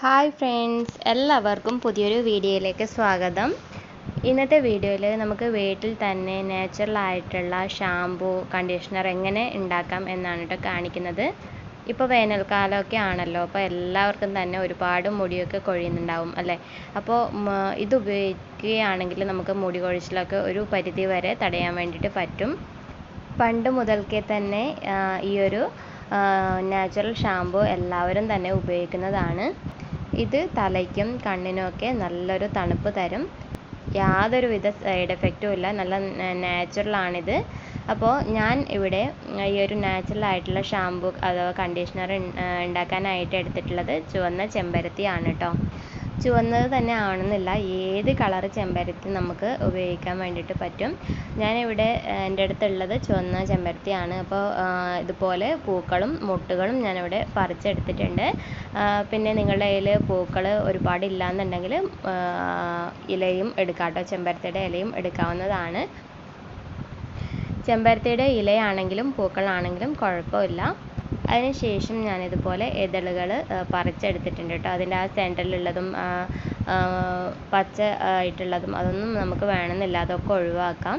Hi friends എല്ലാവർക്കും പുതിയൊരു വീഡിയോയിലേക്ക് സ്വാഗതം. ഇന്നത്തെ വീഡിയോയിൽ നമുക്ക് വീട്ടിൽ തന്നെ നാച്ചുറലായിട്ടുള്ള ഷാമ്പു കണ്ടീഷണർ എങ്ങനെ ഉണ്ടാക്കാം എന്നാണ് കേട്ടോ കാണിക്കുന്നത്. ഇപ്പോൾ വേനൽക്കാലമൊക്കെ ആണല്ലോ അപ്പോൾ എല്ലാവർക്കും തന്നെ ഒരുപാട് മുടിയൊക്കെ കൊഴിയുന്നുണ്ടാവും അല്ലേ? അപ്പോൾ ഇത് ഉപയോഗിക്കുകയാണെങ്കിൽ നമുക്ക് മുടി കൊഴിച്ചിലൊക്കെ ഒരു പരിധി വരെ തടയാൻ വേണ്ടിയിട്ട് പറ്റും. പണ്ട് മുതൽക്കേ തന്നെ ഈ ഒരു നാച്ചുറൽ ഷാമ്പൂ എല്ലാവരും തന്നെ ഉപയോഗിക്കുന്നതാണ്. ഇത് തലയ്ക്കും കണ്ണിനുമൊക്കെ നല്ലൊരു തണുപ്പ് തരും. യാതൊരുവിധ സൈഡ് എഫക്റ്റും ഇല്ല. നല്ല നാച്ചുറലാണിത് അപ്പോൾ ഞാൻ ഇവിടെ ഈ ഒരു നാച്ചുറൽ ആയിട്ടുള്ള ഷാംപൂ അഥവാ കണ്ടീഷണർ ഉണ്ടാക്കാനായിട്ട് എടുത്തിട്ടുള്ളത് ചുവന്ന ചെമ്പരത്തിയാണ് കേട്ടോ ചുവന്നത് തന്നെ ആവണമെന്നില്ല ഏത് കളർ ചെമ്പരത്തി നമുക്ക് ഉപയോഗിക്കാൻ വേണ്ടിയിട്ട് പറ്റും. ഞാനിവിടെ എന്റെ അടുത്തുള്ളത് ചുവന്ന ചെമ്പരത്തിയാണ്. അപ്പോൾ ഇതുപോലെ പൂക്കളും മുട്ടുകളും ഞാനിവിടെ പറിച്ചെടുത്തിട്ടുണ്ട്. പിന്നെ നിങ്ങളുടെ കയ്യിൽ പൂക്കൾ ഒരുപാട് ഇല്ലയെന്നുണ്ടെങ്കിൽ ഇലയും എടുക്കാം കേട്ടോ ചെമ്പരത്തിയുടെ ഇലയും എടുക്കാവുന്നതാണ്. ചെമ്പരത്തിയുടെ ഇലയാണെങ്കിലും പൂക്കളാണെങ്കിലും കുഴപ്പമില്ല. അതിനുശേഷം ഞാനിതുപോലെ ഇതളുകൾ പറിച്ചെടുത്തിട്ടുണ്ട് കേട്ടോ. അതിന്റെ ആ സെന്ററിലുള്ളതും പച്ച ആയിട്ടുള്ളതും അതൊന്നും നമുക്ക് വേണമെന്നില്ല. അതൊക്കെ ഒഴിവാക്കാം.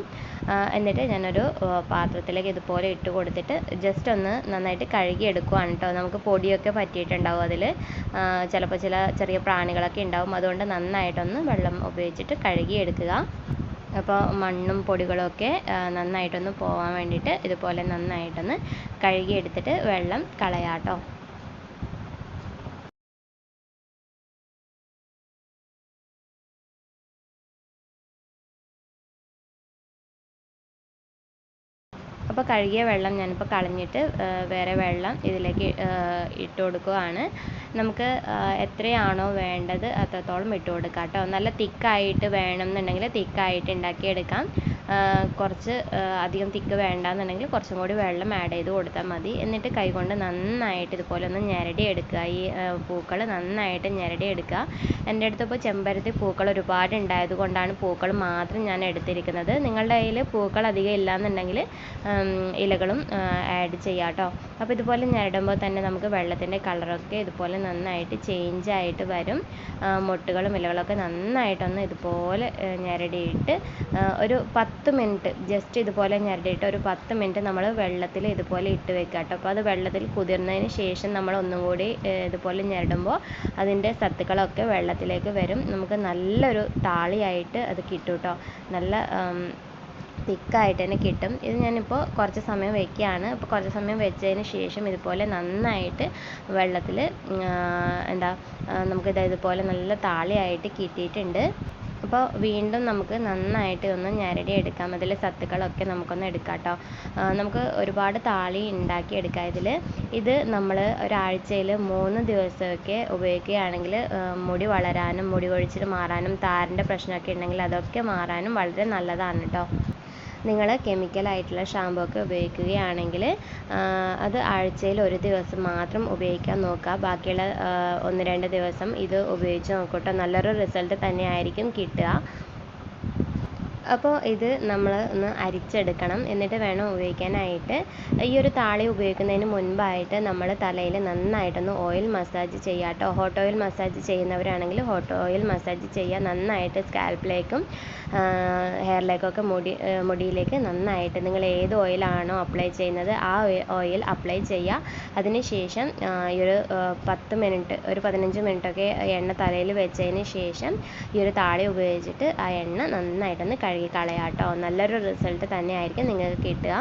എന്നിട്ട് ഞാനൊരു പാത്രത്തിലേക്ക് ഇതുപോലെ ഇട്ട് കൊടുത്തിട്ട് ജസ്റ്റ് ഒന്ന് നന്നായിട്ട് കഴുകി എടുക്കുവാണ് കേട്ടോ. നമുക്ക് പൊടിയൊക്കെ പറ്റിയിട്ടുണ്ടാവും അതിൽ ചിലപ്പോൾ ചില ചെറിയ പ്രാണികളൊക്കെ ഉണ്ടാവും. അതുകൊണ്ട് നന്നായിട്ടൊന്ന് വെള്ളം ഉപയോഗിച്ചിട്ട് കഴുകി എടുക്കുക. അപ്പോൾ മണ്ണും പൊടികളൊക്കെ നന്നായിട്ടൊന്ന് പോകാൻ വേണ്ടിയിട്ട് ഇതുപോലെ നന്നായിട്ടൊന്ന് കഴുകിയെടുത്തിട്ട് വെള്ളം കളയാം കേട്ടോ അപ്പോൾ കഴുകിയ വെള്ളം ഞാനിപ്പോൾ കളഞ്ഞിട്ട് വേറെ വെള്ളം ഇതിലേക്ക് ഇട്ട് കൊടുക്കുകയാണ് നമുക്ക് എത്രയാണോ വേണ്ടത് അത്രത്തോളം ഇട്ട് കൊടുക്കാം കേട്ടോ. നല്ല തിക്കായിട്ട് വേണം എന്നുണ്ടെങ്കിൽ തിക്കായിട്ട് ഉണ്ടാക്കിയെടുക്കാം. കുറച്ച് അധികം തിക്ക് വേണ്ടാന്നുണ്ടെങ്കിൽ കുറച്ചും കൂടി വെള്ളം ആഡ് ചെയ്ത് കൊടുത്താൽ മതി. എന്നിട്ട് കൈകൊണ്ട് നന്നായിട്ട് ഇതുപോലെ ഒന്ന് ഞെരടി എടുക്കുക. ഈ പൂക്കൾ നന്നായിട്ട് ഞെരടി എടുക്കുക. എന്റെ അടുത്ത് ഇപ്പോൾ ചെമ്പരത്തി പൂക്കൾ ഒരുപാട് ഉണ്ടായത് കൊണ്ടാണ് പൂക്കൾ മാത്രം ഞാൻ എടുത്തിരിക്കുന്നത്. നിങ്ങളുടെ കയ്യിൽ പൂക്കൾ അധികം ഇല്ലയെന്നുണ്ടെങ്കിൽ ഇലകളും ആഡ് ചെയ്യാം കേട്ടോ. അപ്പോൾ ഇതുപോലെ ഞെരടുമ്പോൾ തന്നെ നമുക്ക് വെള്ളത്തിന്റെ കളറൊക്കെ ഇതുപോലെ നന്നായിട്ട് ചേഞ്ച് ആയിട്ട് വരും. മൊട്ടുകളും ഇലകളൊക്കെ നന്നായിട്ടൊന്ന് ഇതുപോലെ ഞെരടിയിട്ട് ഒരു പത്ത് മിനിറ്റ് ജസ്റ്റ് ഇതുപോലെ ഞെരടിയിട്ട് ഒരു പത്ത് മിനിറ്റ് നമ്മൾ വെള്ളത്തിൽ ഇതുപോലെ ഇട്ട് വെക്കുക കേട്ടോ. അപ്പോൾ അത് വെള്ളത്തിൽ കുതിർന്നതിന് ശേഷം നമ്മൾ ഒന്നും കൂടി ഇതുപോലെ ഞെരടുമ്പോൾ അതിന്റെ സത്തുക്കളൊക്കെ വെള്ളത്തിലേക്ക് വരും. നമുക്ക് നല്ലൊരു താളിയായിട്ട് അത് കിട്ടും കേട്ടോ. നല്ല തിക്കായിട്ട് തന്നെ കിട്ടും. ഇത് ഞാനിപ്പോൾ കുറച്ച് സമയം വെക്കുകയാണ്. അപ്പോൾ കുറച്ച് സമയം വെച്ചതിന് ശേഷം ഇതുപോലെ നന്നായിട്ട് വെള്ളത്തിൽ എന്താ നമുക്കിത് ഇതുപോലെ നല്ല താളിയായിട്ട് കിട്ടിയിട്ടുണ്ട്. അപ്പോൾ വീണ്ടും നമുക്ക് നന്നായിട്ട് ഒന്ന് ഞെരടി എടുക്കാം. അതിൽ സത്തുക്കളൊക്കെ നമുക്കൊന്ന് എടുക്കാം കേട്ടോ. നമുക്ക് ഒരുപാട് താളി ഉണ്ടാക്കി എടുക്കാം. ഇതിൽ ഇത് നമ്മൾ ഒരാഴ്ചയിൽ മൂന്ന് ദിവസമൊക്കെ ഉപയോഗിക്കുകയാണെങ്കിൽ മുടി വളരാനും മുടി കൊഴിച്ചിൽ മാറാനും താരന്റെ പ്രശ്നമൊക്കെ ഉണ്ടെങ്കിൽ അതൊക്കെ മാറാനും വളരെ നല്ലതാണ് കേട്ടോ. നിങ്ങൾ കെമിക്കലായിട്ടുള്ള ഷാമ്പൂ ഒക്കെ ഉപയോഗിക്കുകയാണെങ്കിൽ അത് ആഴ്ചയിൽ ഒരു ദിവസം മാത്രം ഉപയോഗിക്കാൻ നോക്കുക. ബാക്കിയുള്ള ഒന്ന് രണ്ട് ദിവസം ഇത് ഉപയോഗിച്ച് നോക്കൂട്ടോ നല്ലൊരു റിസൾട്ട് തന്നെയായിരിക്കും കിട്ടുക. അപ്പോൾ ഇത് നമ്മൾ ഒന്ന് അരിച്ചെടുക്കണം. എന്നിട്ട് വേണം ഉപയോഗിക്കാനായിട്ട്. ഈ ഒരു താളി ഉപയോഗിക്കുന്നതിന് മുൻപായിട്ട് നമ്മൾ തലയിൽ നന്നായിട്ടൊന്ന് ഓയിൽ മസാജ് ചെയ്യുക കേട്ടോ. ഹോട്ട് ഓയിൽ മസാജ് ചെയ്യുന്നവരാണെങ്കിൽ ഹോട്ട് ഓയിൽ മസാജ് ചെയ്യുക. നന്നായിട്ട് സ്കാൽപ്പിലേക്കും ഹെയറിലേക്കൊക്കെ മുടി മുടിയിലേക്ക് നന്നായിട്ട് നിങ്ങൾ ഏത് ഓയിലാണോ അപ്ലൈ ചെയ്യുന്നത് ആ ഓയിൽ അപ്ലൈ ചെയ്യുക. അതിനുശേഷം ഈ ഒരു പത്ത് മിനിറ്റ് ഒരു പതിനഞ്ച് മിനിറ്റൊക്കെ എണ്ണ തലയിൽ വെച്ചതിന് ശേഷം ഈ ഒരു താളി ഉപയോഗിച്ചിട്ട് ആ എണ്ണ നന്നായിട്ടൊന്ന് കഴുകി കളയാം കേട്ടോ നല്ലൊരു റിസൾട്ട് തന്നെയായിരിക്കും നിങ്ങൾക്ക് കിട്ടുക.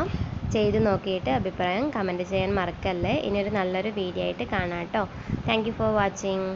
ചെയ്ത് നോക്കിയിട്ട് അഭിപ്രായം കമന്റ് ചെയ്യാൻ മറക്കല്ലേ. ഇനിയൊരു നല്ലൊരു വീഡിയോ ആയിട്ട് കാണാം കേട്ടോ താങ്ക് ഫോർ വാച്ചിങ്